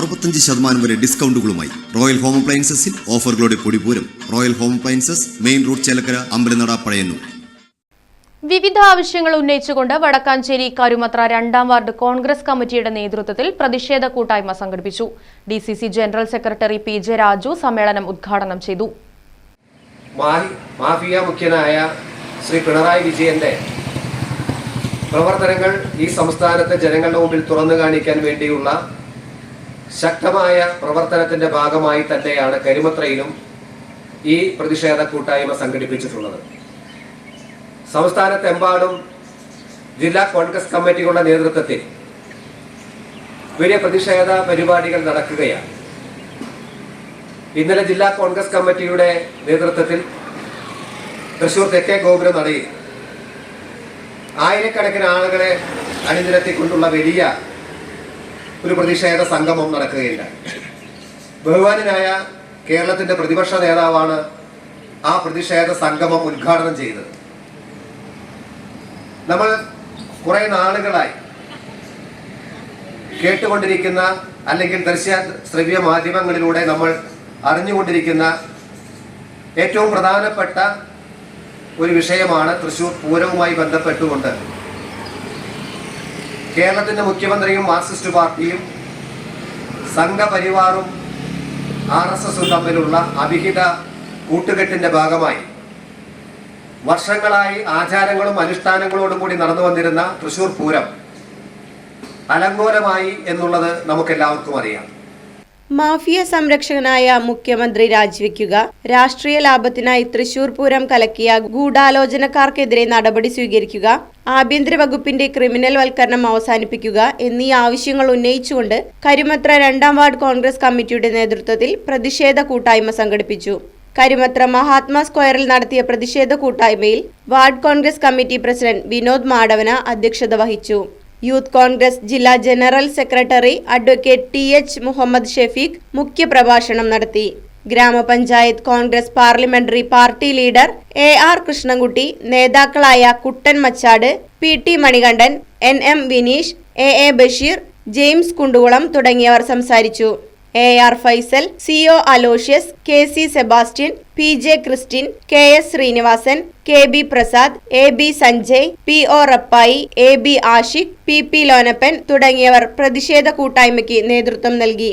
അറുപത്തഞ്ച് ശതമാനം വരെ ഡിസ്കൗണ്ടുകളുമായി റോയൽ ഹോം അപ്ലയൻസസിൽ ഓഫറുകളുടെ പൊടിപൂരം royal home appliances main road Chelakkara Ambalanada Pazhayannur. വിവിധ ആവശ്യങ്ങൾ ഉന്നയിച്ചുകൊണ്ട് വടക്കാഞ്ചേരി കരുമത്ര രണ്ടാം വാർഡ് കോൺഗ്രസ് കമ്മിറ്റിയുടെ നേതൃത്വത്തിൽ പ്രതിഷേധ കൂട്ടായ്മ സംഘടിപ്പിച്ചു. D C C general secretary P J Raju സമ്മേളനം ഉദ്ഘാടനം ചെയ്തു. മാഫിയ മുഖ്യനായ ശ്രീ പിണറായി വിജയന്റെ പ്രവർത്തനങ്ങൾ ഈ സംസ്ഥാനത്തെ ജനങ്ങളുടെ മുമ്പിൽ തുറന്നു കാണിക്കാൻ വേണ്ടിയുള്ള ശക്തമായ പ്രവർത്തനത്തിന്റെ ഭാഗമായി തന്നെയാണ് കരിമത്രയിലും ഈ പ്രതിഷേധ കൂട്ടായ്മ സംഘടിപ്പിച്ചിട്ടുള്ളത്. സംസ്ഥാനത്തെമ്പാടും ജില്ലാ കോൺഗ്രസ് കമ്മിറ്റികളുടെ നേതൃത്വത്തിൽ വലിയ പ്രതിഷേധ പരിപാടികൾ നടക്കുകയാണ്. ഇന്നലെ ജില്ലാ കോൺഗ്രസ് കമ്മിറ്റിയുടെ നേതൃത്വത്തിൽ തൃശൂർ തെക്കേ ഗോപുരം നടയിൽ ആയിരക്കണക്കിന് ആളുകളെ അണിനിരത്തിക്കൊണ്ടുള്ള വലിയ ഒരു പ്രതിഷേധ സംഗമം നടക്കുകയുണ്ടായി ബഹുമാനായ കേരളത്തിന്റെ പ്രതിപക്ഷ നേതാവാണ് ആ പ്രതിഷേധ സംഗമം ഉദ്ഘാടനം ചെയ്തത്. നമ്മൾ കുറെ നാളുകളായി കേട്ടുകൊണ്ടിരിക്കുന്ന അല്ലെങ്കിൽ ദൃശ്യ ശ്രവ്യ മാധ്യമങ്ങളിലൂടെ നമ്മൾ അറിഞ്ഞുകൊണ്ടിരിക്കുന്ന ഏറ്റവും പ്രധാനപ്പെട്ട ഒരു വിഷയമാണ് തൃശൂർ പൂരവുമായി ബന്ധപ്പെട്ടുകൊണ്ട് കേരളത്തിന്റെ മുഖ്യമന്ത്രിയും മാർക്സിസ്റ്റ് പാർട്ടിയും സംഘപരിവാറും ആർ എസ് എസും തമ്മിലുള്ള അവിഹിത കൂട്ടുകെട്ടിന്റെ ഭാഗമായി വർഷങ്ങളായി ആചാരങ്ങളും അനുഷ്ഠാനങ്ങളോടും കൂടി നടന്നു വന്നിരുന്ന തൃശൂർ പൂരം അലങ്കോലമായി എന്നുള്ളത് നമുക്കെല്ലാവർക്കും അറിയാം. മാഫിയ സംരക്ഷകനായ മുഖ്യമന്ത്രി രാജിവെക്കുക രാഷ്ട്രീയ ലാഭത്തിനായി തൃശൂർ പൂരം കലക്കിയ ഗൂഢാലോചനക്കാർക്കെതിരെ നടപടി സ്വീകരിക്കുക ആഭ്യന്തര വകുപ്പിന്റെ ക്രിമിനൽ വൽക്കരണം അവസാനിപ്പിക്കുക എന്നീ ആവശ്യങ്ങൾ ഉന്നയിച്ചുകൊണ്ട് കരിമത്ര രണ്ടാം വാർഡ് കോൺഗ്രസ് കമ്മിറ്റിയുടെ നേതൃത്വത്തിൽ പ്രതിഷേധ കൂട്ടായ്മ സംഘടിപ്പിച്ചു. കരിമത്ര മഹാത്മാ സ്ക്വയറിൽ നടത്തിയ പ്രതിഷേധ കൂട്ടായ്മയിൽ ward Congress committee president Vinod Madavana അധ്യക്ഷത വഹിച്ചു. യൂത്ത് കോൺഗ്രസ് ജില്ലാ general secretary advocate T H Muhammad Shefeek മുഖ്യപ്രഭാഷണം നടത്തി. ഗ്രാമപഞ്ചായത്ത് Congress parliamentary party leader A R Krishnankutty നേതാക്കളായ Kuttan Machad P T Manikandan N M Vineesh A A Basheer James Kundukulam തുടങ്ങിയവർ സംസാരിച്ചു. A R Faisal C O Aloysius K C Sebastian P J Christin K S Srinivasan K B Prasad A B Sanjay P O Rappai A B Ashiq P P Lonappan തുടങ്ങിയവർ പ്രതിഷേധ കൂട്ടായ്മയ്ക്ക് നേതൃത്വം നൽകി.